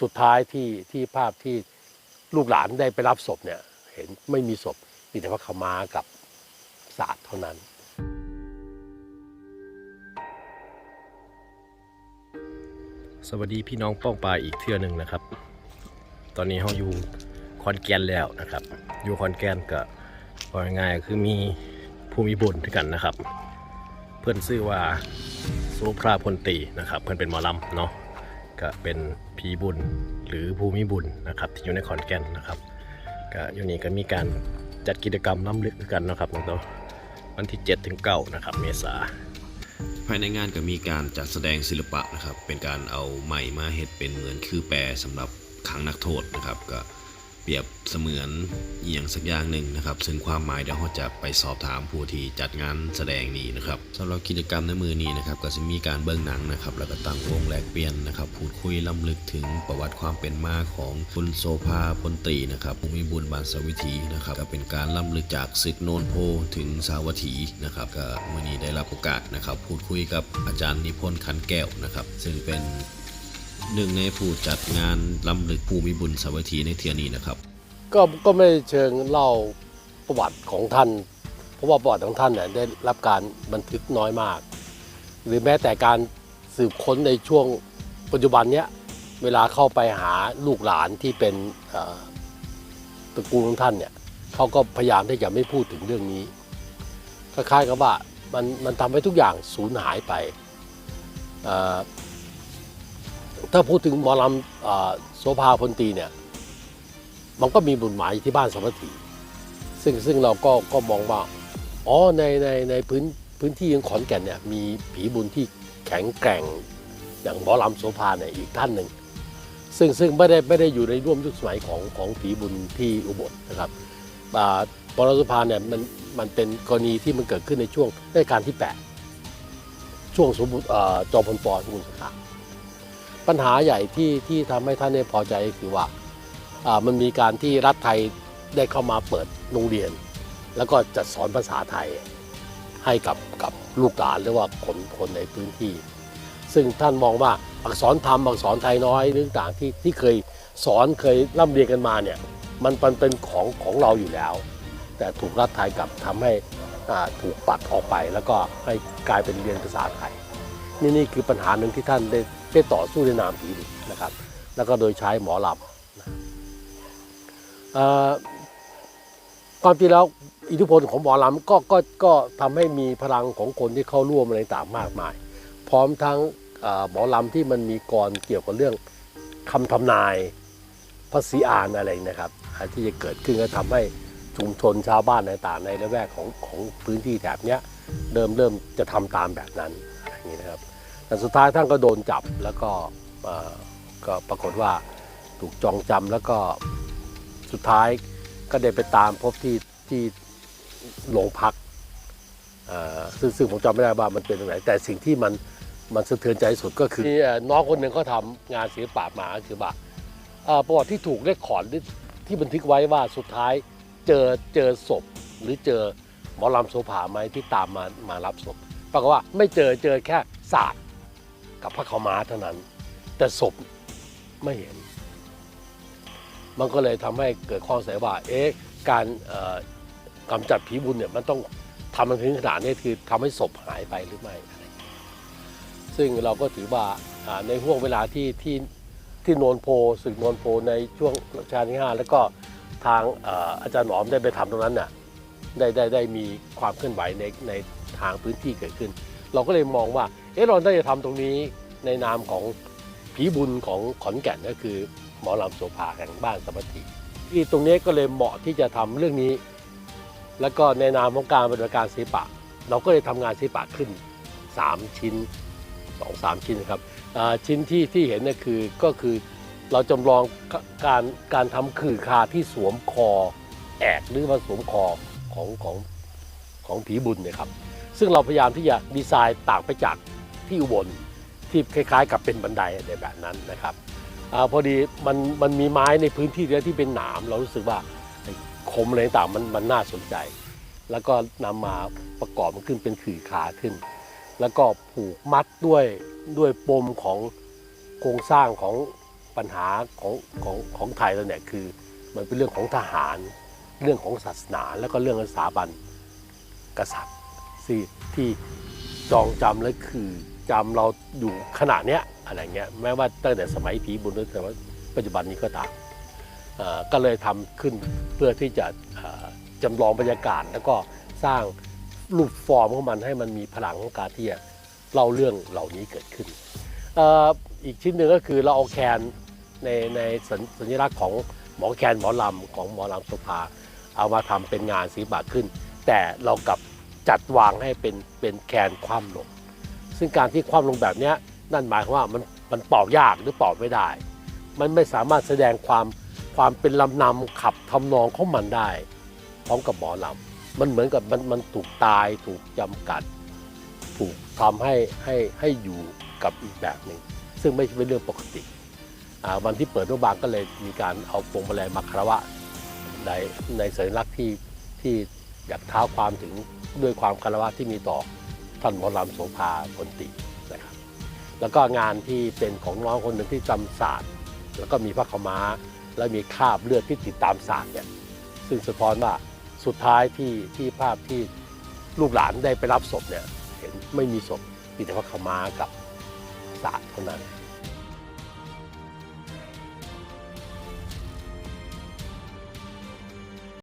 สุดท้ายที่ที่ภาพที่ลูกหลานได้ไปรับศพเนี่ย เห็นไม่มีศพมีแต่พระขาม้ากับศาสตร์เท่านั้น สวัสดีพี่น้องป้องปลาอีกเทื่อหนึ่งนะครับ ตอนนี้เราอยู่คอนแกนแล้วนะครับ อยู่คอนแกนก็ว่าง่ายๆคือมีภูมิบุญด้วยกันนะครับ เพื่อนชื่อว่าโซพราพลตีนะครับ เพื่อนเป็นหมอลำเนาะ ก็เป็นผีบุญหรือภูมิบุญนะครับ ที่อยู่ในขอนแก่นนะครับก็อยู่นี่ก็มีการจัดกิจกรรมล้ำลึกกันนะครับน้องโตวันที่7ถึง9นะครับเมษาภายในงานก็มีการจัดแสดงศิลปะนะครับ เป็นการเอาไม้มาเห็ดเป็นเหมือนคือแปรสำหรับขังนักโทษนะครับก็ เปรียบเสมือนอหย่างสักอย่างหนึ่งนะครับ ซึ่งความหมายเดี๋ยวเราจะไปสอบถามผู้ที่จัดงานแสดงนี้นะครับสำหรับกิจกรรมในมือนี้นะครับก็จะมีการเบิ้งหนังนะครับ แล้วก็ตั้งวงแลกเปลี่ยนนะครับพูดคุยล้ำลึกถึงประวัติความเป็นมาของคุณโซภาพลตรีนะครับภูมิบุญบานสวิธีนะครับก็เป็นการล้ำลึกจากศึกโนนโพถึงสาวัตถีนะครับก็มื่อนี้ได้รับโอกาสนะครับพูดคุยกับอาจารย์นิพนธ์ขันแก้วนะครับ ซึ่งเป็น หนึ่งในผู้จัดงานลำลึกภูมิบุญสาวัตถีในเทียนี้นะครับ ก็ก็ไม่เชิงเล่าประวัติของท่าน เพราะว่าประวัติของท่านเนี่ยได้รับการบันทึกน้อยมาก หรือแม้แต่การสืบค้นในช่วงปัจจุบันเนี้ยเวลาเข้าไปหาลูกหลานที่เป็นเอ่อตระกูลของท่านเนี่ยเขาก็พยายามที่จะไม่พูดถึงเรื่องนี้คล้ายๆกับว่ามันมันทำให้ทุกอย่างสูญหายไปเอ่อ ถ้าพูดถึงหมอลำโสภาพลตรีเนี่ย มันก็มีบุญหมายที่บ้านสมัคคีซึ่งซึ่งเราก็ก็มองว่า อ๋อในในในพื้นพื้นที่ของขอนแก่นเนี่ยมีผีบุญที่แข็งแกร่งอย่างหมอลำโสภาเนี่ยอีกท่านหนึ่ง ซึ่งซึ่งไม่ได้ไม่ได้อยู่ในร่วมยุคสมัยของของผีบุญที่อุบลนะครับอ่าหมอลำโสภาเนี่ยมันมันเป็นกรณีที่มันเกิดขึ้นในช่วงรัชกาลที่ 8 ช่วงสมบูรณ์จอมพลปสมบูรณ์สงคราม ปัญหาใหญ่ที่ที่ทำให้ท่านไม่พอใจก็คือว่าอ่ามันมีการที่รัฐไทยได้เข้ามาเปิดโรงเรียน แล้วก็จัดสอนภาษาไทยให้กับกับลูกหลานหรือว่าคนคนในพื้นที่ ซึ่งท่านมองว่าอักษรธรรมอักษรไทยน้อยเรื่องต่างที่ที่เคยสอนเคยร่ำเรียนกันมาเนี่ยมันมันเป็นของของเราอยู่แล้ว แต่ถูกรัฐไทยกลับทำให้อ่าถูกปัดออกไปแล้วก็ให้กลายเป็นเรียนภาษาไทย นี่นี่คือปัญหาหนึ่งที่ท่านได้ได้ต่อสู้ในนามผีบุญนะครับ แล้วก็โดยใช้หมอลำความจริงแล้วอิทธิพลของหมอลำก็ก็ก็ทำให้มีพลังของคนที่เข้าร่วมอะไรต่างมากมาย พร้อมทั้งหมอลำที่มันมีกรเกี่ยวกับเรื่องคำทำนายภาษีอานอะไรนะครับ ที่จะเกิดขึ้นก็ทำให้ชุมชนชาวบ้านต่างในละแวกของของพื้นที่แถบนี้เริ่มเริ่มจะทำตามแบบนั้น นี้นะครับ แต่สุดท้ายท่านก็โดนจับแล้วก็ก็ปรากฏว่าถูกจองจำแล้วก็สุดท้ายก็ได้ไปตามพบที่ที่โรงพักซึ่งซึ่งผมจำไม่ได้ว่ามันเป็นตรงไหน แต่สิ่งที่มันมันสะเทือนใจสุดก็คือน้องคนหนึ่งเขาทำงานศิลปะมาคือว่าประวัติที่ถูกได้ขอนที่ที่บันทึกไว้ว่าสุดท้ายเจอเจอศพหรือเจอหมอลำโซผาไหมที่ตามมามารับศพ ปรากฏว่าไม่เจอเจอแค่ศาสตร์กับพระขาวม้าเท่านั้น แต่ศพไม่เห็น มันก็เลยทำให้เกิดข้อสงสัยว่าเอ๊ะการเอ่อกำจัดผีบุญเนี่ยมันต้องทำมันถึงขนาดนี้คือทำให้ศพหายไปหรือไม่อะไรซึ่งเราก็ถือว่าในห่วงเวลาที่ที่ที่โนนโพศึกโนนโพในช่วงรัชกาลที่ห้าแล้วก็ทางอาจารย์หนอมได้ไปทำตรงนั้นน่ะได้ได้ได้มีความเคลื่อนไหวในใน ทางพื้นที่เกิดขึ้น เราก็เลยมองว่า เอ๊ะเราได้จะทำตรงนี้ในนามของผีบุญของขอนแก่นก็คือ หมอลำโสภาแห่งบ้านสมัติที่ตรงนี้ก็เลยเหมาะที่จะทำเรื่องนี้ แล้วก็ในนามของการบัติการศิลปะ เราก็เลยทำงานศิลปะขึ้น 3 ชิ้น 2 3 ชิ้นนะครับอ่าชิ้นที่ที่เห็นเนี่ยคือก็คือเราจำลองการการทำขื่อคาที่สวมคอ แอกหรือว่าสวมคอของของของผีบุญเนยครับ ซึ่งเราพยายามที่จะดีไซน์ต่างไปจากที่อุบลที่คล้ายๆ กับเป็นบันไดในแบบนั้นนะครับอพอดีมันมันมีไม้ในพื้นที่เนี้ยที่เป็นหนาม เรารู้สึกว่าคมอะไรต่างมันมันน่าสนใจ แล้วก็นำมาประกอบมันขึ้นเป็นขื่อขาขึ้น แล้วก็ผูกมัดด้วยด้วยปมของโครงสร้างของปัญหาของของของไทยเราเนี่ยคือ มันเป็นเรื่องของทหาร เรื่องของศาสนา แล้วก็เรื่องสถาบันกษัตริย์ ที่ที่จองจำและคือจำเราอยู่ขณะเนี้ยอะไรเงี้ยแม้ว่าตั้งแต่สมัยผีบุญหรือแต่ว่าปัจจุบันนี้ก็ตามก็เลยทำขึ้นเพื่อที่จะจำลองบรรยากาศ แล้วก็สร้างรูปฟอร์มของมันให้มันมีพลังของการที่จะเล่าเรื่องเหล่านี้เกิดขึ้นอีกชิ้นหนึ่งก็คือเราเอาแคนในในสัญสัญลักษณ์ของหมอแคนหมอลำของหมอลำโสภาเอามาทำเป็นงานศิลปะขึ้น แต่เรากับ จัดวางให้เป็นเป็นแคนคว่ำลง ซึ่งการที่คว่ำลงแบบนี้นั่นหมายความว่ามันมันเป่ายากหรือเป่าไม่ได้ มันไม่สามารถแสดงความความเป็นลำนำขับทำนองของมันได้พร้อมกับหมอลำมันเหมือนกับมันมันถูกตายถูกจำกัด ถูกทำให้ให้ให้อยู่กับอีกแบบหนึ่งซึ่งไม่ใช่เป็นเรื่องปกติวันที่เปิดโรงพยาบาลก็เลยมีการเอาพวงมาลัยมาคารวะในในสัญลักษณ์ที่ที่อยากเท้าความถึง ด้วยความคารวะที่มีต่อท่านหมอลำโสภาพลตินะครับ แล้วก็งานที่เป็นของน้องคนหนึ่งที่จำศาสตร์ แล้วก็มีพระขม้า และมีคราบเลือดที่ติดตามศาสตร์เนี่ยซึ่งสะท้อนว่าสุดท้ายที่ที่ภาพที่ลูกหลานได้ไปรับศพเนี่ยเห็นไม่มีศพมีแต่พระขม้ากับศาสตร์เท่านั้น